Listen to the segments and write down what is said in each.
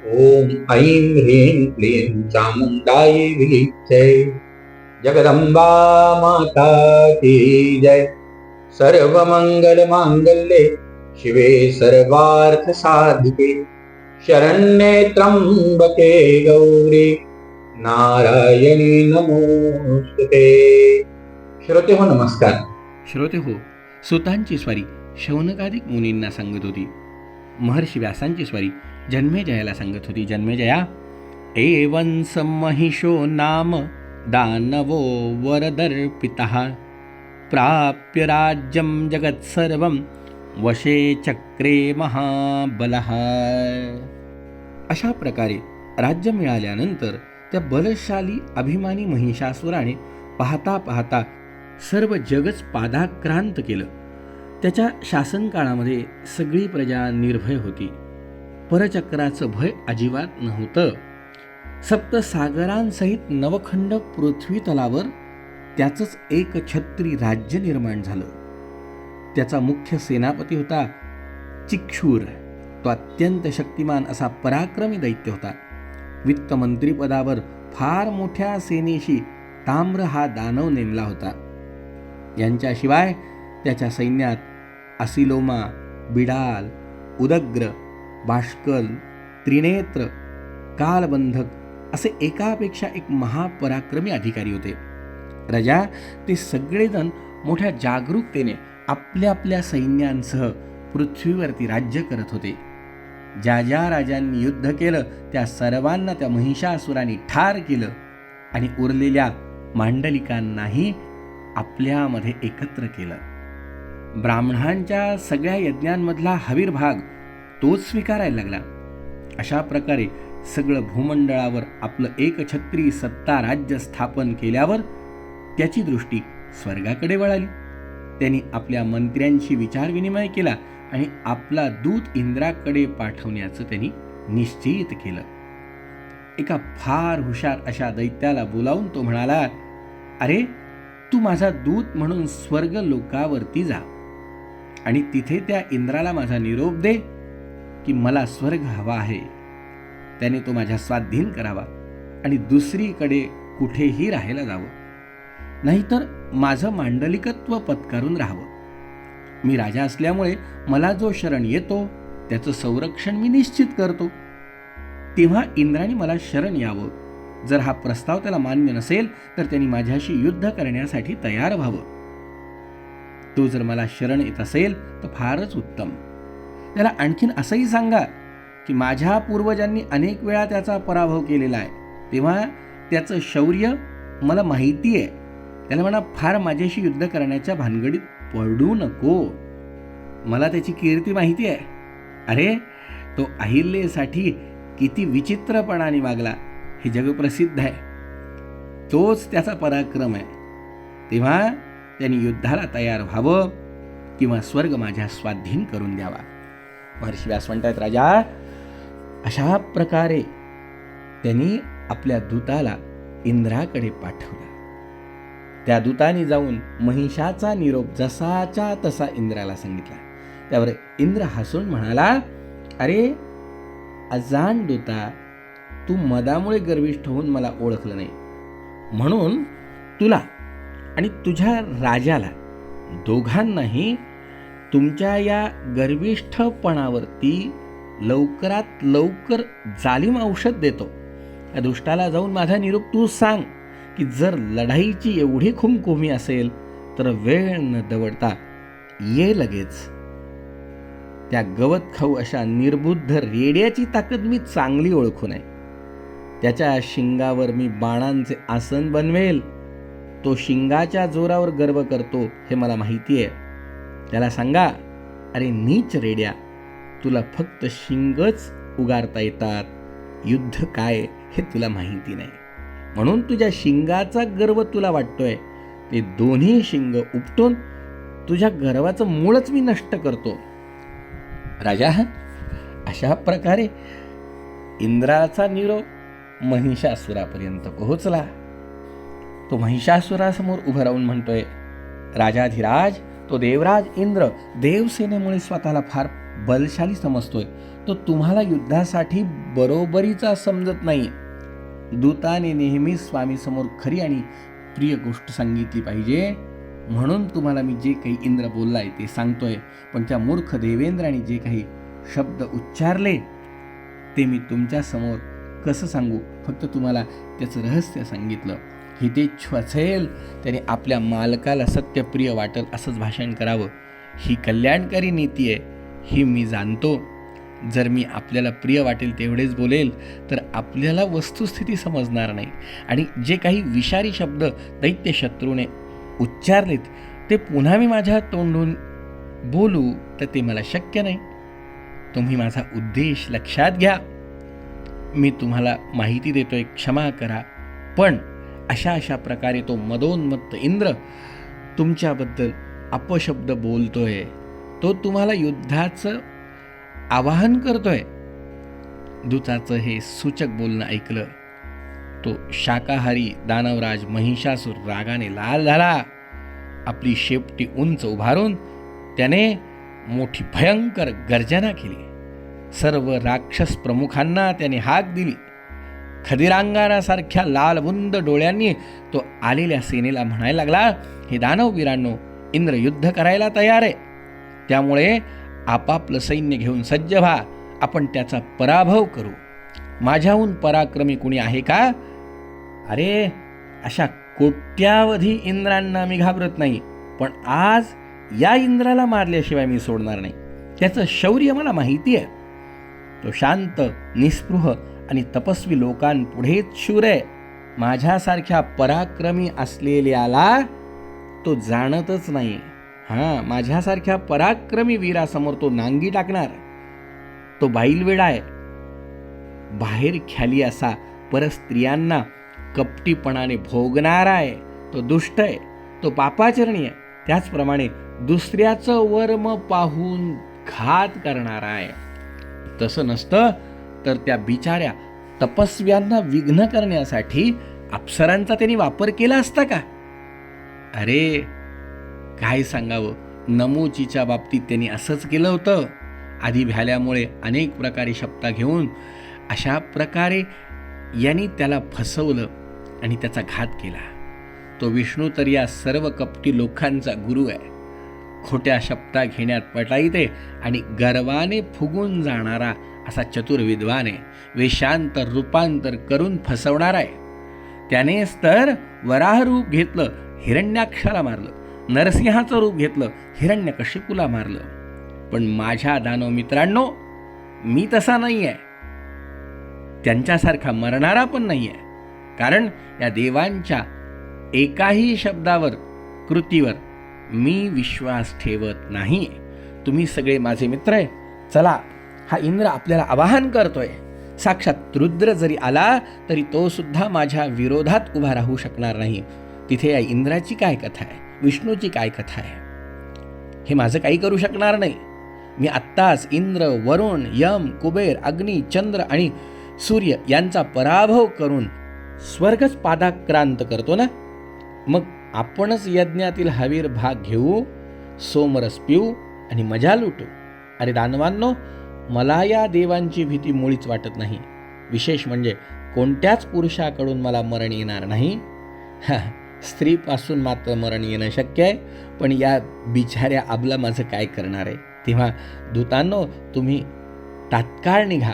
ॐ ऐं ह्रीं क्लीं चामुण्डायै विच्चे जगदंबा माता की जय। सर्वमंगल मांगल्ये शिवे सर्वार्थ साधिके शरण्ये त्र्यंबके गौरी नारायणी नमोस्तुते। श्रोते हो नमस्कार। श्रोते हो सुतांची स्वारी शौनकादिक मुनींना सांगत होती। महर्षी व्यासांची स्वारी जन्मेजयाला सांगत होती जन्मेजया एवं महिषो नाम दानवो वरदर्पितः प्राप्य राज्यं जगत्सर्वं वशे चक्रे महाबलः। अशा प्रकारे राज्य मिळाल्यानंतर त्या बलशाली अभिमानी महिषासुराने पाहता पाहता सर्व जगच पादाक्रांत केलं. त्याच्या शासनकाळामध्ये सगळी प्रजा निर्भय होती. परचक्राचं भय अजिबात नव्हतं. सप्तसागरांसहित नवखंड पृथ्वी तलावर त्याचंच एक छत्री राज्य निर्माण झालं. त्याचा मुख्य सेनापती होता चिक्षूर तो अत्यंत शक्तिमान असा पराक्रमी दैत्य होता. वित्तमंत्रीपदावर फार मोठ्या सेनेशी ताम्र हा दानव नेमला होता. यांच्याशिवाय त्याच्या सैन्यात असिलोमा बिडाल उदग्र बाष्कल त्रिनेत्र कालबंधक असे एकापेक्षा एक महापराक्रमी अधिकारी होते. राजा ते सगळेजण मोठ्या जागरूकतेने आपल्या आपल्या सैन्यांसह पृथ्वीवरती राज्य करत होते. ज्या ज्या राजांनी युद्ध केलं त्या सर्वांना त्या महिषासुराने ठार केलं आणि उरलेल्या मांडलिकांनाही आपल्यामध्ये एकत्र केलं. ब्राह्मणांच्या सगळ्या यज्ञांमधला हवीर भाग तोच स्वीकारायला लागला. अशा प्रकारे सगळं भूमंडळावर आपलं एकछत्री सत्ता राज्य स्थापन केल्यावर त्याची दृष्टी स्वर्गाकडे वळाली. त्यांनी आपल्या मंत्र्यांशी विचारविनिमय केला आणि आपला दूत इंद्राकडे पाठवण्याचं त्यांनी निश्चित केलं. एका फार हुशार अशा दैत्याला बोलावून तो म्हणाला अरे तू माझा दूत म्हणून स्वर्ग लोकावरती जा आणि तिथे त्या इंद्राला माझा निरोप दे. की मला स्वर्ग हवा आहे. त्याने तो माझ्या स्वाधीन करावा आणि दुसरीकडे कुठेही राहायला जावं. नाहीतर माझं मांडलिकत्व पत्करून राहावं. मी राजा असल्यामुळे मला जो शरण येतो त्याचं संरक्षण मी निश्चित करतो. तेव्हा इंद्राने मला शरण यावं. जर हा प्रस्ताव त्याला मान्य नसेल तर त्यांनी माझ्याशी युद्ध करण्यासाठी तयार व्हावं. तो जर मला शरण येत असेल तर फारच उत्तम. त्याला आणखीन असंही सांगा की माझ्या पूर्वजांनी अनेक वेळा त्याचा पराभव केलेला आहे. तेव्हा त्याचं शौर्य मला माहिती आहे. त्याला म्हणा फार माझ्याशी युद्ध करण्याच्या भानगडीत पडू नको. मला त्याची कीर्ती माहिती आहे. अरे तो अहिल्येसाठी किती विचित्रपणाने वागला. हे जगप्रसिद्ध आहे. तोच त्याचा पराक्रम आहे. तेव्हा त्यांनी युद्धाला तयार व्हावं किंवा स्वर्ग माझ्या स्वाधीन करून द्यावा. महर्षी व्यास म्हणतात राजा अशा प्रकारे त्यांनी आपल्या दूताला इंद्राकडे पाठवला. त्या दूताने जाऊन महिषाचा निरोप जसाच्या तसा इंद्राला सांगितला. त्यावर इंद्र हसून म्हणाला अरे अजान दूता तू मदामुळे गर्विष्ठ होऊन मला ओळखलं नाही. म्हणून तुला आणि तुझ्या राजाला दोघांनाही तुमच्या या गर्विष्ठपणावरती लवकरात लवकर जालिम औषध देतो. या दुष्टाला जाऊन माझा निरोप तू सांग की जर लढाईची एवढी खुमखुमी असेल तर वेळ न दवडता ये लगेच. त्या गवत खाऊ अशा निर्बुद्ध रेड्याची ताकद मी चांगली ओळखून आहे त्याच्या शिंगावर मी बाणांचे आसन बनवेल. तो शिंगाच्या जोरावर गर्व करतो हे मला माहिती आहे त्याला सांगा अरे नीच रेड्या तुला फक्त शिंगच उगारता येतात. युद्ध काय हे तुला माहिती नाही. म्हणून तुझ्या शिंगाचा गर्व तुला वाटतोय. ते दोन्ही शिंग उपटून तुझ्या गर्वाचं मूळच मी नष्ट करतो. राजा अशा प्रकारे इंद्राचा निरोप महिषासुरापर्यंत पोहोचला. तो महिषासुरासमोर उभं राहून म्हणतोय राजाधिराज तो देवराज इंद्र देवसेनेमुळे स्वतःला फार बलशाली समजतोय. तो तुम्हाला युद्धासाठी बरोबरीचा समजत नाही. दूताने नेहमी स्वामी समोर खरी आणि प्रिय गोष्ट सांगितली पाहिजे. म्हणून तुम्हाला मी जे काही इंद्र बोललाय ते सांगतोय. पण त्या मूर्ख देवेंद्राने जे काही शब्द उच्चारले ते मी तुमच्यासमोर कसं सांगू? फक्त तुम्हाला त्याचं रहस्य सांगितलं. हितेच्छु असेल त्याने आपल्या मालकाला सत्यप्रिय वाटेल असंच भाषण करावं. ही कल्याणकारी नीती आहे ही मी जाणतो. जर मी आपल्याला प्रिय वाटेल तेवढेच बोलेल तर आपल्याला वस्तुस्थिती समजणार नाही. आणि जे काही विषारी शब्द दैत्य शत्रूने उच्चारलेत ते पुन्हा मी माझ्या तोंडून बोलू तर ते मला शक्य नाही. तुम्ही माझा उद्देश लक्षात घ्या. मी तुम्हाला माहिती देतोय क्षमा करा. पण अशा अशा प्रकारे तो मदोन्मत्त इंद्र तुमच्याबद्दल अपशब्द बोलतोय. तो तुम्हाला युद्धाचं आवाहन करतोय. दूताचं हे सूचक बोलणं ऐकलं. तो शाकाहारी दानवराज महिषासूर रागाने लाल झाला. आपली शेपटी उंच उभारून त्याने मोठी भयंकर गर्जना केली. सर्व राक्षस प्रमुखांना त्याने हाक दिली. खदिरांगारासारख्या लालबुंद डोळ्यांनी तो आलेल्या सेनेला म्हणायला लागला हे दानववीरांनो इंद्र युद्ध करायला तयार आहे. त्यामुळे आपापलं सैन्य घेऊन सज्ज व्हा. आपण त्याचा पराभव करू. माझ्याहून पराक्रमी कुणी आहे का? अरे अशा कोट्यावधी इंद्रांना मी घाबरत नाही पण आज या इंद्राला मारल्याशिवाय मी सोडणार नाही. त्याचं शौर्य मला माहिती आहे. तो शांत निस्पृह आणि तपस्वी लोकांपुढेच शूर आहे. माझ्यासारख्या पराक्रमी असलेल्याला तो जाणतच नाही. हां माझ्यासारख्या पराक्रमी वीरासमोर तो नांगी टाकणार. तो बाईलवेडा आहे. बाहेर ख्याली असा परस्त्रियांना कपटीपणाने भोगणारा आहे. तो दुष्ट आहे. तो पापाचरणी आहे. त्याचप्रमाणे दुसऱ्याचं वर्म पाहून घात करणारा आहे. तसं नसतं तर त्या बिचाऱ्या तपस्व्यांना विघ्न करण्यासाठी अप्सरांचा त्यांनी वापर केला असता का? अरे काय सांगावं? नमोचीच्या बाबतीत त्यांनी असंच केलं होतं. आधी भ्याल्यामुळे अनेक प्रकारे शपथा घेऊन अशा प्रकारे यांनी त्याला फसवलं आणि त्याचा घात केला. तो विष्णू तर या सर्व कपटी लोकांचा गुरु आहे. खोट्या शपथा घेण्यात पटाईते आणि गर्वाने फुगून जाणारा असा चतुर विद्वाने वेशांतर रूपांतर करून फसवणार आहे. त्यानेच तर वराह रूप घेतलं हिरण्याक्षाला मारलं नरसिंहाचं रूप घेतलं हिरण्यकशिपूला मारलं. पण माझ्या दानव मित्रांनो मी तसा नाही आहे त्यांच्यासारखा मरणारा पण नाही आहे कारण या देवांच्या एकाही शब्दावर कृतीवर मी विश्वास ठेवत नाही तुम्ही सगळे माझे मित्र आहे. चला हा इंद्र आपल्याला आवाहन करतोय. साक्षात रुद्र जरी आला तरी तो सुद्धा माझ्या विरोधात उभा राहू शकणार नाही. तिथे या इंद्राची काय कथा आहे? विष्णूची काय कथा आहे? हे माझं काही करू शकणार नाही. मी आत्ताच इंद्र वरुण यम कुबेर अग्नी चंद्र आणि सूर्य यांचा पराभव करून स्वर्गच पादाक्रांत करतो ना? मग आपणच यज्ञातील हवीर भाग घेऊ सोमरस पिऊ आणि मजा लुटू. अरे दानवांनो मला या देवांची भीती मुळीच वाटत नाही. विशेष म्हणजे कोणत्याच पुरुषाकडून मला मरण येणार नाही. स्त्रीपासून मात्र मरण येणं शक्य आहे पण या बिचाऱ्या आबला माझं काय करणार आहे? तेव्हा दूतांनो तुम्ही तात्काळ निघा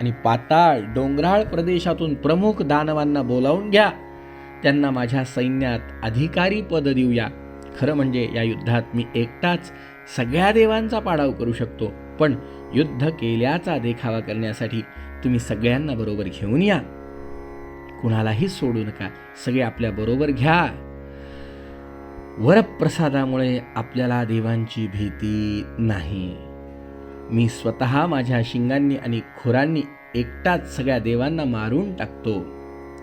आणि पाताळ डोंगराळ प्रदेशातून प्रमुख दानवांना बोलावून घ्या. त्यांना माझ्या सैन्यात अधिकारी पद देऊया. खरं म्हणजे या युद्धात मी एकटाच सगळ्या देवांचा पाडाव करू शकतो. पण युद्ध केल्याचा देखावा करण्यासाठी तुम्ही सगळ्यांना बरोबर घेऊन या. कुणालाही सोडू नका. सगळे आपल्या बरोबर घ्या. वरप्रसादामुळे आपल्याला देवांची भीती नाही. मी स्वतः माझ्या शिंगांनी आणि खोरांनी एकटाच सगळ्या देवांना मारून टाकतो.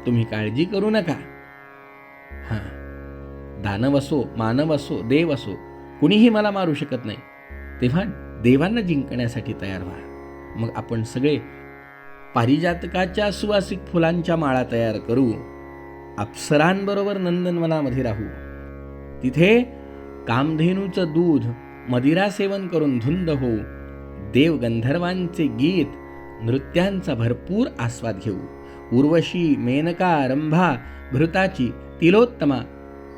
तुम्ही काळजी करू नका. हां. दानव असो मानव असो देव असो कुणीही मला मारू शकत नाही. तेव्हा देवांना जिंकण्यासाठी तयार व्हा. मग आपण सगळे पारिजातकाच्या सुवासिक फुलांच्या माळा तयार करू. अप्सरांबरोबर नंदनवनामध्ये राहू. तिथे कामधेनूचं दूध मदिरा सेवन करून धुंद होऊ. देव गंधर्वांचे गीत नृत्यांचा भरपूर आस्वाद घेऊ. उर्वशी मेनका रंभा भृताची तिलोत्तमा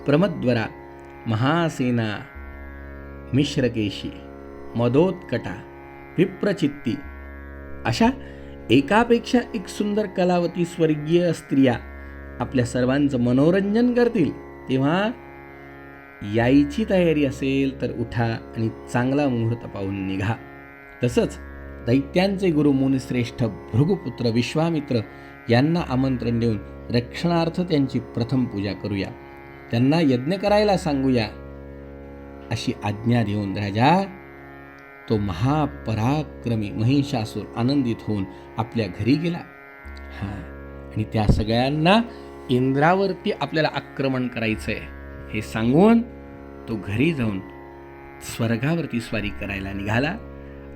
प्रमद्वरा महासेना मिश्रकेशी. मदोत्कटा विप्रचित्ती अशा एकापेक्षा एक सुंदर कलावती स्वर्गीय स्त्रिया आपल्या सर्वांचं मनोरंजन करतील. तेव्हा यायची तयारी असेल तर उठा आणि चांगला मुहूर्त पाहून निघा. तसंच दैत्यांचे गुरु मुनिश्रेष्ठ भृगुपुत्र विश्वामित्र यांना आमंत्रण देऊन रक्षणार्थ त्यांची प्रथम पूजा करूया. त्यांना यज्ञ करायला सांगूया. अशी आज्ञा देऊन राजा तो महापराक्रमी महिषासूर आनंदित होऊन आपल्या घरी गेला. हा आणि त्या सगळ्यांना इंद्रावरती आपल्याला आक्रमण करायचं आहे हे सांगून तो घरी जाऊन स्वर्गावरती स्वारी करायला निघाला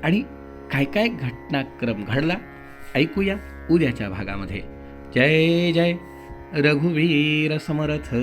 आणि काय काय घटनाक्रम घडला ऐकूया उद्याच्या भागामध्ये. जय जय. रघुवीर समरथ.